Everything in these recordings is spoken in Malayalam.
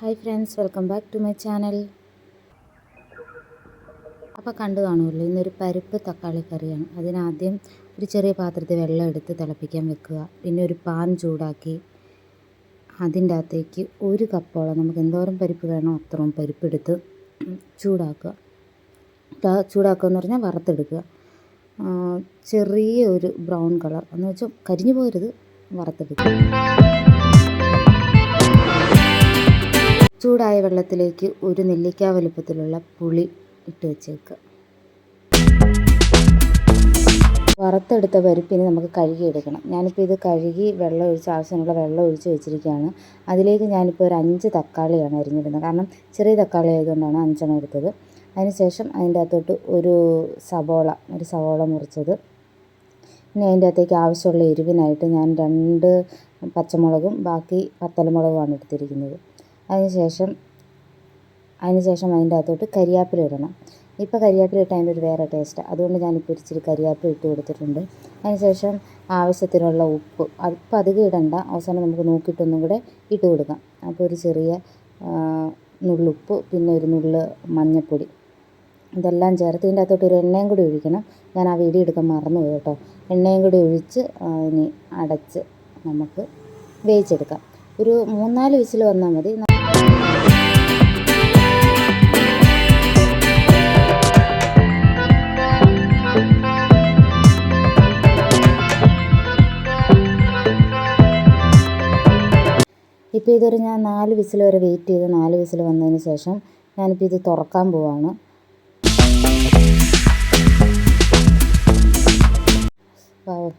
Hi friends welcome back to my channel. അപ്പോൾ കണ്ടു കാണുമല്ലോ ഇന്നൊരു പരിപ്പ് തക്കാളി കറിയാണ്. അതിനാദ്യം ഒരു ചെറിയ പാത്രത്തിൽ വെള്ളം എടുത്ത് തിളപ്പിക്കാൻ വെക്കുക. പിന്നെ ഒരു പാൻ ചൂടാക്കി അതിന്റെ അകത്തേക്ക് ഒരു കപ്പോളം നമുക്ക് എന്തോരം പരിപ്പ് വേണോ അത്രയും പരിപ്പെടുത്ത് ചൂടാക്കുക. ചൂടാക്കുക എന്ന് പറഞ്ഞാൽ വറുത്തെടുക്കുക. ചെറിയ ഒരു ബ്രൗൺ കളർ. എന്ന് വെച്ചാൽ കരിഞ്ഞു പോകരുത് വറുത്തെടുക്കുക. ചൂടായ വെള്ളത്തിലേക്ക് ഒരു നെല്ലിക്ക വലുപ്പത്തിലുള്ള പുളി ഇട്ട് വെച്ചേക്കുക വറുത്തെടുത്ത പരിപ്പിന് നമുക്ക് കഴുകി എടുക്കണം ഞാനിപ്പോൾ ഇത് കഴുകി വെള്ളം ഒഴിച്ച് ആവശ്യമുള്ള വെള്ളം ഒഴിച്ച് വെച്ചിരിക്കുകയാണ്. അതിലേക്ക് ഞാനിപ്പോൾ ഒരു അഞ്ച് തക്കാളിയാണ് അരിഞ്ഞിടുന്നത്. കാരണം ചെറിയ തക്കാളി ആയതുകൊണ്ടാണ് അഞ്ചെണ്ണം എടുത്തത്. അതിനുശേഷം അതിന്റെ അകത്തോട്ട് ഒരു സവോള ഒരു സവോള മുറിച്ചത്. പിന്നെ അതിന്റെ അകത്തേക്ക് ആവശ്യമുള്ള എരിവിനായിട്ട് ഞാൻ രണ്ട് പച്ചമുളകും ബാക്കി പത്തലമുളകുമാണ് എടുത്തിരിക്കുന്നത്. അതിനുശേഷം അതിനുശേഷം അതിന്റെ അകത്തോട്ട് കരിയാപ്പില ഇടണം. ഇപ്പോൾ കരിയാപ്പില ഇട്ട് അതിന്റെ ഒരു വേറെ ടേസ്റ്റ് അതുകൊണ്ട് ഞാനിപ്പോൾ ഇച്ചിരി കരിയാപ്പില ഇട്ട് കൊടുത്തിട്ടുണ്ട്. അതിനുശേഷം ആവശ്യത്തിനുള്ള ഉപ്പ്. ഉപ്പ് അധികം ഇടണ്ട. അവസാനം നമുക്ക് നോക്കിയിട്ടൊന്നും കൂടെ ഇട്ട് കൊടുക്കാം. അപ്പോൾ ഒരു ചെറിയ നുള്ളുപ്പ് പിന്നെ ഒരു നുള്ള് മഞ്ഞൾപ്പൊടി ഇതെല്ലാം ചേർത്ത് ഇതിന്റെ അകത്തോട്ട് ഒരു എണ്ണയും കൂടി ഒഴിക്കണം. ഞാൻ ആ വീഡിയോ എടുക്കാൻ മറന്നുപോയി കേട്ടോ. എണ്ണയും കൂടി ഒഴിച്ച് ഇനി അടച്ച് നമുക്ക് വേവിച്ചെടുക്കാം. ഒരു മൂന്നാൽ വിസിൽ വന്നാൽ മതി. ഇപ്പോൾ ഇതൊരു ഞാൻ നാല് വിസിൽ വരെ വെയിറ്റ് ചെയ്ത് നാല് വിസിൽ വന്നതിന് ശേഷം ഞാനിപ്പോൾ ഇത് തുറക്കാൻ പോവാണ്.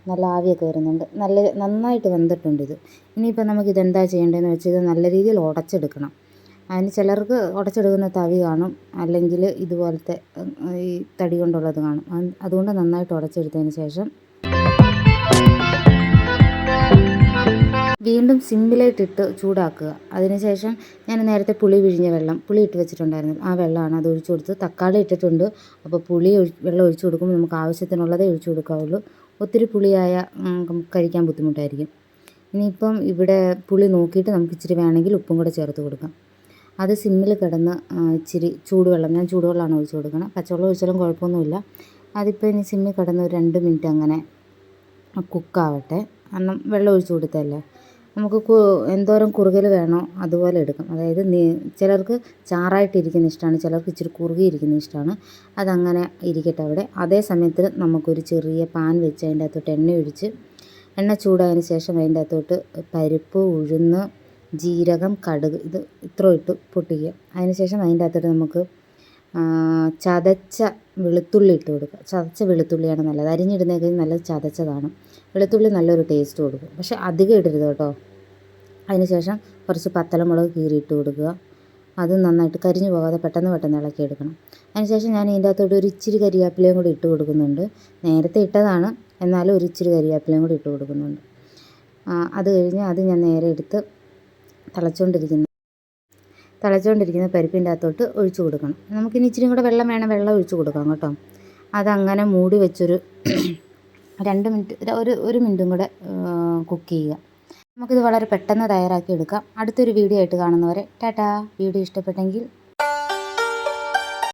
നല്ല ആവിയൊക്കെ വരുന്നുണ്ട്. നല്ല നന്നായിട്ട് വെന്തിട്ടുണ്ട് ഇത് ഇനിയിപ്പോൾ നമുക്ക് ഇതെന്താ ചെയ്യേണ്ടതെന്ന് വെച്ചാൽ ഇത് നല്ല രീതിയിൽ ഉടച്ചെടുക്കണം. അതിന് ചിലർക്ക് ഉടച്ചെടുക്കുന്ന തവി കാണും. അല്ലെങ്കിൽ ഇതുപോലത്തെ ഈ തടി കൊണ്ടുള്ളത് കാണും. അതുകൊണ്ട് നന്നായിട്ട് ഉടച്ചെടുത്തതിന് ശേഷം വീണ്ടും സിമ്പിളായിട്ടിട്ട് ചൂടാക്കുക. അതിനുശേഷം ഞാൻ നേരത്തെ പുളി പിഴിഞ്ഞ വെള്ളം പുളി ഇട്ട് വെച്ചിട്ടുണ്ടായിരുന്നു. ആ വെള്ളമാണ് അത് ഒഴിച്ചു കൊടുത്ത് തക്കാളി ഇട്ടിട്ടുണ്ട്. അപ്പോൾ പുളി വെള്ളം ഒഴിച്ചു കൊടുക്കുമ്പോൾ നമുക്ക് ആവശ്യത്തിനുള്ളതേ ഒഴിച്ചു കൊടുക്കാവുള്ളൂ. ഒത്തിരി പുളിയായ കഴിക്കാൻ ബുദ്ധിമുട്ടായിരിക്കും. ഇനിയിപ്പം ഇവിടെ പുളി നോക്കിയിട്ട് നമുക്ക് ഇച്ചിരി വേണമെങ്കിൽ ഉപ്പും കൂടെ ചേർത്ത് കൊടുക്കാം. അത് സിമ്മിൽ കിടന്ന് ഇച്ചിരി ചൂടുവെള്ളം ഞാൻ ചൂടുവെള്ളമാണ് ഒഴിച്ചു കൊടുക്കണം പച്ചവെള്ളം ഒഴിച്ചാലും കുഴപ്പമൊന്നുമില്ല. അതിപ്പോൾ ഇനി സിമ്മിൽ കിടന്ന് ഒരു രണ്ട് മിനിറ്റ് അങ്ങനെ കുക്കാവട്ടെ. കാരണം വെള്ളം ഒഴിച്ചു കൊടുത്തല്ലേ നമുക്ക് എന്തോരം കുറുകൽ വേണോ അതുപോലെ എടുക്കാം. അതായത് ചിലർക്ക് ചാറായിട്ടിരിക്കുന്ന ഇഷ്ടമാണ് ചിലർക്ക് ഇച്ചിരി കുറുകിയിരിക്കുന്ന ഇഷ്ടമാണ് അതങ്ങനെ ഇരിക്കട്ടെ അവിടെ. അതേ സമയത്ത് നമുക്കൊരു ചെറിയ പാൻ വെച്ച് അതിന്റെ അകത്തോട്ട് എണ്ണ ഒഴിച്ച് എണ്ണ ചൂടായതിന് ശേഷം അതിന്റെ അകത്തോട്ട് പരിപ്പ് ഉഴുന്ന് ജീരകം കടുക് ഇത് ഇത്ര ഇട്ട് പൊട്ടിക്കുക. അതിന് ശേഷം അതിന്റെ അകത്തോട്ട് നമുക്ക് ചതച്ച വെളുത്തുള്ളി ഇട്ട് കൊടുക്കുക. ചതച്ച വെളുത്തുള്ളിയാണ് നല്ലത്. അരിഞ്ഞിടുന്നതിൽ നല്ലത് ചതച്ചതാണ്. വെളുത്തുള്ളി നല്ലൊരു ടേസ്റ്റ് കൊടുക്കും. പക്ഷേ അധികം ഇടരുത് കേട്ടോ. അതിന് ശേഷം കുറച്ച് പത്തലമുളക് കീറിയിട്ട് കൊടുക്കുക. അത് നന്നായിട്ട് കരിഞ്ഞു പോകാതെ പെട്ടെന്ന് പെട്ടെന്ന് ഇളക്കി എടുക്കണം. അതിനുശേഷം ഞാൻ ഇതിന്റെ അകത്തോട്ട് ഒരു ഇച്ചിരി കരിയാപ്പിലയും കൂടി ഇട്ട് കൊടുക്കുന്നുണ്ട്. നേരത്തെ ഇട്ടതാണ്. എന്നാലും ഒരു ഇച്ചിരി കരിയാപ്പിലയും കൂടി ഇട്ട് കൊടുക്കുന്നുണ്ട്. അത് കഴിഞ്ഞ് അത് ഞാൻ നേരെ എടുത്ത് തിളച്ചുകൊണ്ടിരിക്കുന്ന തിളച്ചുകൊണ്ടിരിക്കുന്ന പരിപ്പിന്റെ അകത്തോട്ട് ഒഴിച്ചു കൊടുക്കണം. നമുക്കിനി ഇച്ചിരി കൂടെ വെള്ളം വേണം. വെള്ളം ഒഴിച്ചു കൊടുക്കാം കേട്ടോ. അതങ്ങനെ മൂടി വെച്ചൊരു രണ്ട് മിനിറ്റ് ഒരു ഒരു മിനിറ്റും കൂടെ കുക്ക് ചെയ്യുക. നമുക്കിത് വളരെ പെട്ടെന്ന് തയ്യാറാക്കി എടുക്കാം. അടുത്തൊരു വീഡിയോ ആയിട്ട് കാണുന്നവരെ ടാറ്റാ. വീഡിയോ ഇഷ്ടപ്പെട്ടെങ്കിൽ